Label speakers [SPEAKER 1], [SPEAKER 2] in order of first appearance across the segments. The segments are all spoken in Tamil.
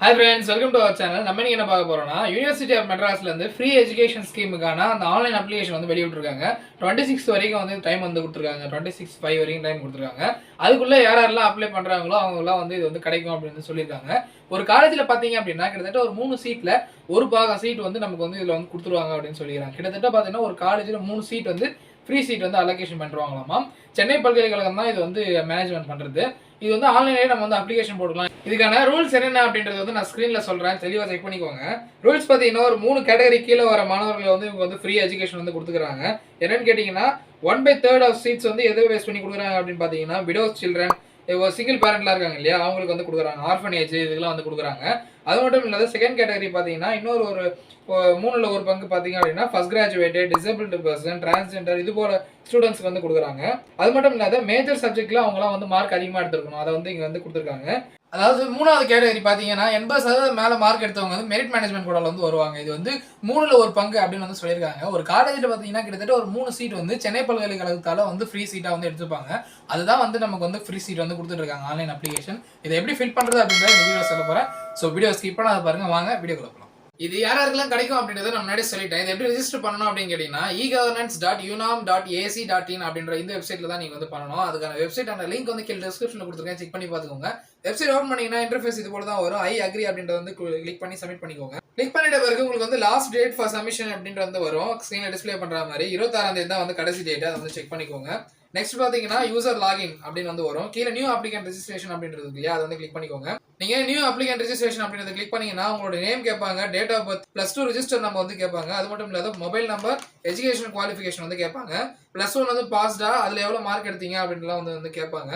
[SPEAKER 1] Hi friends welcome to our channel நம்ம இன்னைக்கு என்ன பார்க்க போகிறோம்னா யூனிவர்சிட்டி ஆஃப் மெட்ராஸ்லேருந்து ஃப்ரீ எஜுகேஷன் ஸ்கீமுக்கான அந்த ஆன்லைன் அப்ளிகேஷன் வந்து வெளியிட்ருக்காங்க டுவெண்ட்டி சிக்ஸ் வரைக்கும் வந்து டைம் வந்து கொடுத்துருக்காங்க. டுவெண்ட்டி சிக்ஸ் ஃபைவ் வரைக்கும் டைம் கொடுத்துருக்காங்க. அதுக்குள்ளே யார் யாரெல்லாம் அப்ளை பண்ணுறாங்களோ அவங்களாம் வந்து இது வந்து கிடைக்கும் அப்படின்னு சொல்லியிருக்காங்க. ஒரு காலேஜில் பார்த்தீங்க அப்படின்னா கிட்டத்தட்ட ஒரு மூணு சீட்டில் ஒரு பாகம் சீட் வந்து நமக்கு வந்து இதில் வந்து கொடுத்துருவாங்க அப்படின்னு சொல்லிடுறாங்க கிட்டத்தட்ட பார்த்தீங்கன்னா ஒரு காலேஜில் மூணு சீட் வந்து ஃப்ரீ சீட் வந்து அலோகேஷன் பண்ணுவாங்களாமா சென்னை பல்கலைக்கழகம் தான் இது வந்து மேனேஜ்மெண்ட் பண்ணுறது இது வந்து ஆன்லைன்லேயே நம்ம வந்து அப்ளிகேஷன் போடலாம். இதுக்கான ரூல்ஸ் என்னென்ன அப்படின்றது வந்து நான் ஸ்க்ரீனில் சொல்கிறேன் தெளிவாக செக் பண்ணிக்கோங்க. ரூல்ஸ் பார்த்தீங்கன்னா ஒரு மூணு கேட்டகரி கீழே வர மாணவர்களை வந்து இவங்க வந்து ஃப்ரீ எஜுகேஷன் வந்து கொடுத்துக்கிறாங்க. என்னென்னு கேட்டிங்கன்னா one by third of seats வந்து எதை பேஸ் பண்ணி கொடுக்குறாங்க அப்படின்னு பார்த்தீங்கன்னா விடோஸ் சில்ட்ரன் சிங்கிள் பேரண்ட்லாம் இருக்காங்க இல்லையா? அவங்களுக்கு வந்து கொடுக்குறாங்க. ஆர்ஃபனேஜ் இதெல்லாம் வந்து கொடுக்குறாங்க. அது மட்டும் இல்லாத செகண்ட் கேட்டகரி பார்த்தீங்கன்னா இன்னொரு ஒரு மூணுல ஒரு பங்கு பார்த்தீங்க அப்படின்னா first graduate disabled person transgender இது போல ஸ்டூடெண்ட்ஸ்க்கு வந்து கொடுக்குறாங்க. அது மட்டும் இல்லாத மேஜர் சப்ஜெக்ட்ல அவங்களாம் வந்து மார்க் அதிகமாக எடுத்துருக்கணும். அதை வந்து இங்கே வந்து கொடுத்துருக்காங்க. அதாவது மூணாவது கேட்டகரி பார்த்தீங்கன்னா எண்பது சதவீதம் மேலே மார்க் எடுத்தவங்க வந்து மெரிட் மேனேஜ்மெண்ட் கூட வந்து வருவாங்க. இது வந்து மூணுல ஒரு பங்கு அப்படின்னு வந்து சொல்லியிருக்காங்க. ஒரு காலேஜில் பார்த்தீங்கன்னா கிட்டத்தட்ட ஒரு மூணு சீட் வந்து சென்னை பல்கலைக்கழகத்தால் வந்து ஃப்ரீ சீட்டாக வந்து எடுத்துப்பாங்க அதுதான் வந்து நமக்கு வந்து ஃப்ரீ சீட் வந்து கொடுத்துட்டு இருக்காங்க. ஆன்லைன் அப்ளிகேஷன் இதை எப்படி ஃபில் பண்ணுறது அப்படின்றத இந்த வீடியோ சொல்ல போகிறேன் ஸோ வீடியோ ஸ்கிப் பண்ணாத பாருங்க. வாங்க வீடியோ போகலாம் இது யார் கிடைக்கும் அப்படின்றத நான் முன்னாடி சொல்லிட்டேன். இது எப்படி ரெஜிஸ்டர் பண்ணணும் அப்படின்னு கேட்டீங்கன்னா e governance dot unom dot AC dot in அப்படின்ற இந்த வெப்சைட்ல தான் நீங்க வந்து பண்ணணும். அதுக்கான வெப்சைட் அந்த லிங்க் வந்து கீழே டிஸ்கிரிப்ஷன்ல கொடுத்துருக்கேன். செக் பண்ணி பார்த்துக்கோங்க. வெப்சைட் ஓப்பன் பண்ணீங்கன்னா இன்டர்ஃபேஸ் இது போல தான் வரும். ஐ அக்ரி அப்படின்றத வந்து கிளிக் பண்ணி சப்மிட் பண்ணிக்கோங்க. கிளிக் பண்ணிட்ட பிறகு உங்களுக்கு வந்து லாஸ்ட் டேட் ஃபார் சப்மிஷன் அப்படின்றது வந்து வரும். ஸ்க்ரீனில் டிஸ்ப்ளே பண்ற மாதிரி இருபத்தாறாம் தேதி தான் வந்து கடைசி டேட் அதை வந்து செக் பண்ணிக்கோங்க. நெக்ஸ்ட் பார்த்தீங்கன்னா யூசர் லாகின் அப்படின்னு வந்து வரும். கீழே நியூ அப்ளிகன் ரெஜிஸ்ட்ரேஷன் அப்படின்றது இல்லையா? அதை வந்து கிளிக் பண்ணிக்கோங்க. நீங்க நியூ அப்ளிகன் ரெஜிஸ்ட்ரேஷன் அப்படின்றத கிளிக் பண்ணீங்கன்னா உங்களோட நேம் கேட்பாங்க date of birth plus two register நம்ம வந்து கேட்பாங்க. அது மட்டும் இல்லாத மொபைல் நம்பர் எஜுகேஷன் குவாலிஃபிகேஷன் வந்து கேட்பாங்க. பிளஸ் ஒன் வந்து பாஸ்டா அதுல எவ்வளவு மார்க் எடுத்தீங்க அப்படின்லாம் வந்து வந்து கேட்பாங்க.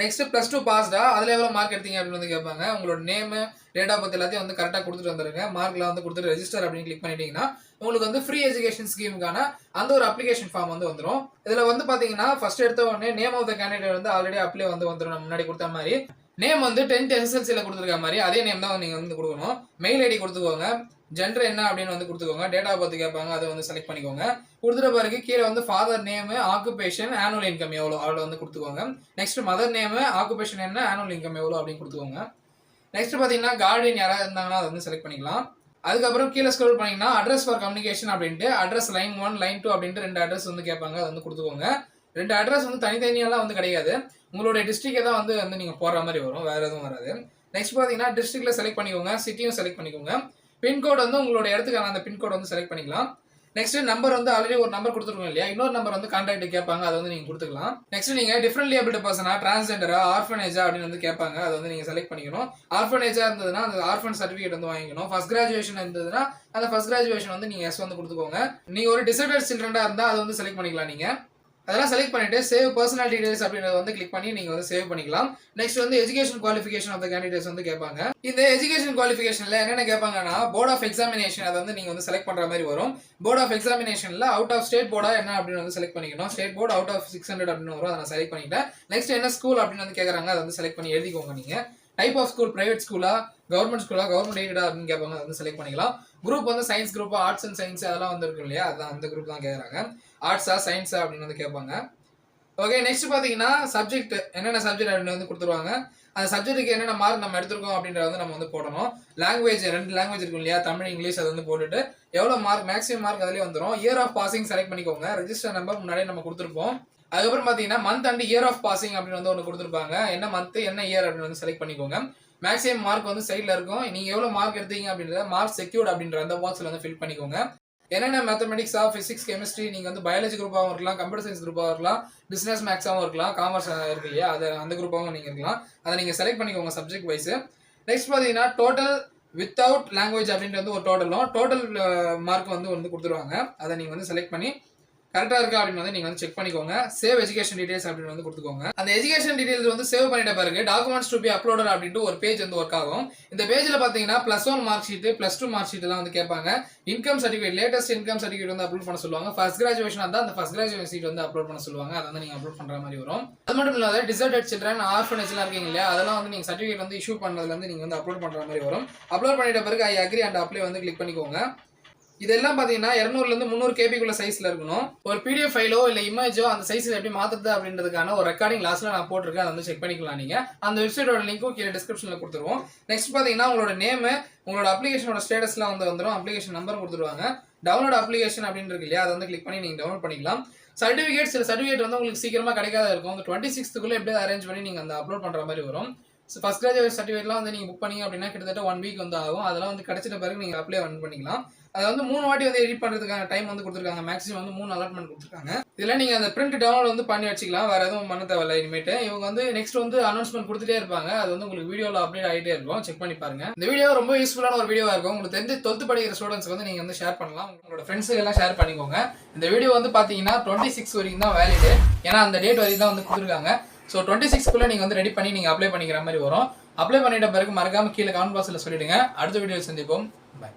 [SPEAKER 1] நெக்ஸ்ட் பிளஸ் டூ பாஸ்டா அதில் எவ்வளோ மார்க் எடுத்தீங்க அப்படின்னு வந்து கேட்பாங்க. உங்களோட நேம் டேட் ஆஃப் பர்த் எல்லாத்தையும் வந்து கரெக்டாக கொடுத்துட்டு வந்துருங்க. மார்க்லாம் வந்து கொடுத்துட்டு ரெஜிஸ்டர் அப்படின்னு கிளிக் பண்ணிட்டீங்கன்னா உங்களுக்கு வந்து ஃப்ரீ எஜுகேஷன் ஸ்கீமுக்கான அந்த ஒரு அப்ளிகேஷன் ஃபார்ம் வந்து வந்துடும் இதில் வந்து பார்த்தீங்கன்னா ஃபர்ஸ்ட் எடுத்த உடனே நேம் ஆஃப் த கேண்டிடேட் வந்து ஆல்ரெடி அப்ளை வந்து வந்துடும் முன்னாடி கொடுத்த மாதிரி. நேம் வந்து டென்த் எஸ்எஸ்எல்சியில் கொடுத்துருக்க மாதிரி அதே நேம் தான் நீங்கள் வந்து கொடுக்கணும். மெயில் ஐடி கொடுத்துக்கோங்க. ஜென்டர் என்ன அப்படின்னு வந்து கொடுத்துக்கோங்க. டேட்டா பார்த்து கேட்பாங்க அதை வந்து செலக்ட் பண்ணிக்கோங்க. கொடுத்துட்டு பிறகு கீழே வந்து father name occupation annual income எவ்வளோ? அவ்வளோ வந்து கொடுத்துக்கோங்க. நெக்ஸ்ட் மதர் நேம் ஆக்குபேஷன் என்ன ஆனுவல் இன்கம் எவ்வளோ அப்படின்னு கொடுத்துக்கோங்க. நெக்ஸ்ட் பார்த்தீங்கன்னா கார்டியன் யாராவது இருந்தாங்கன்னா அதை வந்து செலக்ட் பண்ணிக்கலாம். அதுக்கப்புறம் கீழே ஸ்க்ரோல் பண்ணிங்கன்னா அட்ரஸ் ஃபார் கம்யூனிகேஷன் அப்படின்ட்டு address line one line two அப்படின்ட்டு ரெண்டு அட்ரஸ் வந்து கேட்பாங்க அதை வந்து கொடுத்துக்கோங்க. ரெண்டு அட்ரஸ் வந்து தனித்தனியெல்லாம் வந்து கிடையாது. உங்களுடைய டிஸ்ட்ரிக்டை தான் வந்து வந்து நீங்கள் போடுற மாதிரி வரும் வேறு எதுவும் வராது. நெக்ஸ்ட் பார்த்தீங்கன்னா டிஸ்ட்ரிக்டில் செலக்ட் பண்ணிக்கோங்க சிட்டியும் செலக்ட் பண்ணிக்கோங்க. பின்கோடு வந்து உங்களோட இடத்துக்கான அந்த பின்கோடு வந்து செலக்ட் பண்ணிக்கலாம். நெக்ஸ்ட் நம்பர் வந்து ஆல்ரெடி ஒரு நம்பர் கொடுத்துருக்கோம் இல்லையா? இன்னொரு நம்பர் வந்து கான்டாக்ட் கேட்பாங்க அதை வந்து நீங்க கொடுத்துக்கலாம். நெக்ஸ்ட் நீங்க டிஃப்ரெண்ட்லி ஏபிள் பர்சனா டிரான்ஸ்ஜெண்டரா ஆர்ஃபனேஜா அப்படின்னு வந்து கேட்பாங்க அதை வந்து நீங்க செலக்ட் பண்ணிக்கணும். ஆர்ஃபனேஜா இருந்ததுன்னா அந்த ஆர்ஃபன் சர்டிஃபிகேட் வந்து வாங்கிக்கணும். ஃபர்ஸ்ட் கிராஜுவேஷன் இருந்ததுன்னா அந்த ஃபர்ஸ்ட் கிராஜுவேஷன் வந்து நீங்க எஸ் வந்து கொடுத்துக்கோங்க. நீங்க ஒரு டிசபிள் சில்ட்ரனா இருந்தா அதை வந்து செலக்ட் பண்ணிக்கலாம் நீங்க. அதெல்லாம் செலக்ட் பண்ணிட்டு சேவ் பர்சனல் டீடைல்ஸ் அப்படின்றத வந்து கிளிக் பண்ணி நீங்க வந்து சேவ் பண்ணிக்கலாம். நெக்ஸ்ட் வந்து education qualification of the candidates வந்து கேட்பாங்க. இந்த எஜுகேஷன் குவாலிஃபிகேஷன்ல என்னென்ன கேட்பாங்கன்னா போர்ட் ஆஃப் எக்ஸாமினேஷன் அதை வந்து நீங்க வந்து செலக்ட் பண்ற மாதிரி வரும். போர்ட் ஆஃப் எக்ஸாமினேஷன்ல அவுட் ஆஃப் ஸ்டேட் போர்டா என்ன அப்படின்னு வந்து செலக்ட் பண்ணிக்கணும். State board out of six hundred அப்படின்னு வரும் அதை நான் செலக்ட் பண்ணிட்டேன். நெக்ஸ்ட் என்ன ஸ்கூல் அப்படின்னு வந்து கேட்கறாங்க அதை வந்து செலக்ட் பண்ணி எழுதிக்கோங்க நீங்க. டைப் ஆஃப் ஸ்கூல் பிரைவேட் ஸ்கூலா கவர்மெண்ட் ஸ்கூலா கவர்மெண்ட் எய்டா அப்படின்னு கேட்பாங்க வந்து செலக்ட் பண்ணிக்கலாம். குரூப் வந்து science group arts and science அதெல்லாம் வந்து இல்லையா? அதான் அந்த குரூப் தான் கேட்குறாங்க ஆர்ட்ஸா சயின்ஸா அப்படின்னு வந்து கேட்பாங்க ஓகே நெக்ஸ்ட் பார்த்தீங்கன்னா சப்ஜெக்ட் என்னென்ன சப்ஜெக்ட் அப்படின்னு வந்து கொடுத்துருவாங்க. அந்த சப்ஜெக்ட்டுக்கு என்னென்ன மார்க் நம்ம எடுத்திருக்கோம் அப்படின்றத வந்து நம்ம வந்து போடணும். லாங்குவேஜ் ரெண்டு லாங்குவேஜ் இருக்கும் இல்லையா? தமிழ் இங்கிலீஷ் அதை வந்து போட்டுட்டு எவ்வளோ மார்க் மேக்ஸிமம் மார்க் அதிலே வந்துடும் இயர் ஆஃப் பாசிங் செலக்ட் பண்ணிக்கோங்க. ரெஜிஸ்டர் நம்பர் முன்னாடியே நம்ம கொடுத்துருப்போம். அதுக்கப்புறம் பார்த்தீங்கன்னா month and year of passing அப்படின்னு வந்து ஒன்று கொடுத்துருப்பாங்க. என்ன மந்த் என்ன இயர் அப்படின்னு வந்து செலக்ட் பண்ணிக்கோங்க. மேக்ஸிமம் மார்க் வந்து சைடில் இருக்கும். நீங்கள் எவ்வளோ மார்க் எடுத்தீங்க அப்படின்றத மார்க் செக்யூர்ட் அப்படின்ற அந்த பாக்ஸில் வந்து ஃபில் பண்ணிக்கோங்க. என்னென்ன மேத்தமெட்டிக்ஸா ஃபிசிக்ஸ் கெமிஸ்ட்ரி நீங்கள் வந்து பயாலஜி குரூப்பாகவும் இருக்கலாம் கம்ப்யூட்டர் சயின்ஸ் குரூப்பாகவும் இருக்கலாம் பிஸ்னஸ் மேக்ஸாகவும் இருக்கலாம் காமர்ஸ் இருக்கு இல்லையா? அதை அந்த குரூப்பாகவும் நீங்கள் இருக்கலாம். அதை நீங்கள் செலக்ட் பண்ணிக்கோங்க சப்ஜெக்ட் வைஸ் நெக்ஸ்ட் பார்த்தீங்கன்னா டோட்டல் வித்தவுட் லாங்குவேஜ் அப்படின்ட்டு வந்து ஒரு டோட்டலும் டோட்டல் மார்க் வந்து வந்து கொடுத்துருவாங்க. அதை நீங்கள் வந்து செலக்ட் பண்ணி கரெக்டாக இருக்கா அப்படின்னு வந்து நீங்கள் வந்து செக் பண்ணிக்கோங்க. சேவ் எஜுகேஷன் டீடைல்ஸ் அப்படின்னு வந்து கொடுத்துக்கோங்க. அந்த எஜுகேஷன் டீடைல்ஸ் வந்து சேவ் பண்ணிட்ட பிறகு டாக்குமெண்ட்ஸ் டு பி அப்லோடட் அப்படின்ட்டு ஒரு பேஜ் வந்து ஒர்க் ஆகும். இந்த பேஜில் பார்த்தீங்கன்னா plus one mark sheet plus two mark ஷீட்லாம் வந்து கேட்பாங்க. Income certificate latest income certificate வந்து அப்லோட் பண்ண சொல்லுவாங்க. ஃபர்ஸ்ட் கிராஜுவேஷன் தான் அந்த ஃபர்ஸ்ட் கிராஜுவேஷன் சீட் வந்து அப்லோட் பண்ண சொல்லுவாங்க. அதை வந்து நீங்கள் அப்லோட் பண்ணுற மாதிரி வரும். அது மட்டும் இல்லாத டிசர்டட் சில்ட்ரன் ஆர்ஃபனேஜ்லாம் இருக்கீங்க இல்லையா? அதெல்லாம் வந்து நீங்கள் சர்டிஃபிகேட் வந்து இஷ்யூ பண்ணதுலேருந்து நீங்கள் வந்து அப்லோட் பண்ணுற மாதிரி வரும். அப்லோட் பண்ணிட்ட பிறகு ஐ அக்ரி அண்ட் அப்ளை வந்து கிளிக் பண்ணிக்கோங்க. இதெல்லாம் பார்த்தீங்கன்னா இரநூறுலேருந்து முந்நூறு கேபிக்குள்ள சைஸில் இருக்கணும். ஒரு பிடிஎஃப் ஃபைலோ இல்லை இமேஜோ அந்த சைஸில் எப்படி மாற்றுறது அப்படின்றதுக்கான ஒரு ரெக்கார்டிங் லாஸ்ட்டில் நான் போட்டிருக்கேன். அதை வந்து செக் பண்ணிக்கலாம் நீங்கள் அந்த வெப்சைட்டோட லிங்க்கும் கீழே டிஸ்கிரிப்ஷனில் கொடுத்துருவோம். நெக்ஸ்ட் பார்த்தீங்கன்னா உங்களோட நேமு உங்களோட அப்ளிகேஷனோட ஸ்டேட்டஸ்லாம் வந்து வந்துடும் அப்ளிகேஷன் நம்பர் கொடுத்துருவாங்க. டவுன்லோட் அப்ளிகேஷன் அப்படின்னு இருக்கு இல்லையா அதை வந்து கிளிக் பண்ணி நீங்கள் டவுன்லோட் பண்ணிக்கலாம். சர்டிஃபிகேட் சில சர்டிஃபிகேட் வந்து உங்களுக்கு சீக்கிரமாக கிடைக்காத இருக்கும். அந்த டுவெண்ட்டி சிக்ஸ்த்துக்குள்ளே எப்படியாவது அரேஞ்ச் பண்ணி நீங்கள் அந்த அப்லோட் பண்ணுற மாதிரி வரும். ஸோ ஃபஸ்ட் கிராஜுவேட் சர்டிஃபிகேட்லாம் வந்து நீங்கள் புக் பண்ணீங்க அப்படின்னா கிட்டத்தட்ட ஒன் வீக் வந்து ஆகும். அதெல்லாம் வந்து கிடச்சிட்ட பிறகு நீங்கள் அப்ளை வந்து பண்ணிக்கலாம். அதை வந்து மூணு வாட்டி வந்து எடிட் பண்ணுறதுக்கான டைம் வந்து கொடுத்துருக்காங்க. மேக்ஸிமம் வந்து மூணு அலாட்மெண்ட் கொடுத்துருக்காங்க. இதில் நீங்கள் அந்த பிரிண்ட் டவுன்லோட் வந்து பண்ணி வச்சுக்கலாம். வேறு எதுவும் பண்ண தேவையில்ல இனிமேட்டு. இவங்க வந்து நெக்ஸ்ட் வந்து அனௌன்ஸ்மெண்ட் கொடுத்துட்டே இருப்பாங்க. அது வந்து உங்களுக்கு வீடியோவில் அப்டேட் ஆகிட்டே இருக்கும். செக் பண்ணி பாருங்க. இந்த வீடியோ ரொம்ப யூஸ்ஃபுல்லான ஒரு வீடியோவாக இருக்கும். உங்களுக்கு தெரிஞ்சு டுவெல்த் படிக்கிற ஸ்டூடெண்ட்ஸ் வந்து நீங்கள் வந்து ஷேர் பண்ணலாம். உங்களோட ஃப்ரெண்ட்ஸுக்கு எல்லாம் ஷேர் பண்ணிக்கோங்க. இந்த வீடியோ வந்து பார்த்தீங்கன்னா டுவெண்ட்டி சிக்ஸ் வரைக்கும் தான் வேலிடு ஏன்னா அந்த டேட் வரைக்கும் தான் வந்து கொடுத்துருக்காங்க. ஸோ டுவெண்ட்டி சிக்ஸ்க்குள்ளே நீங்கள் வந்து ரெடி பண்ணி நீங்கள் அப்ளை பண்ணிக்கிற மாதிரி வரும். அப்ளை பண்ணிட்ட பிறகு மறக்காம கீழே கமெண்ட் பாக்ஸில் சொல்லிடுங்க. அடுத்த வீடியோ சந்திப்போம். பாய்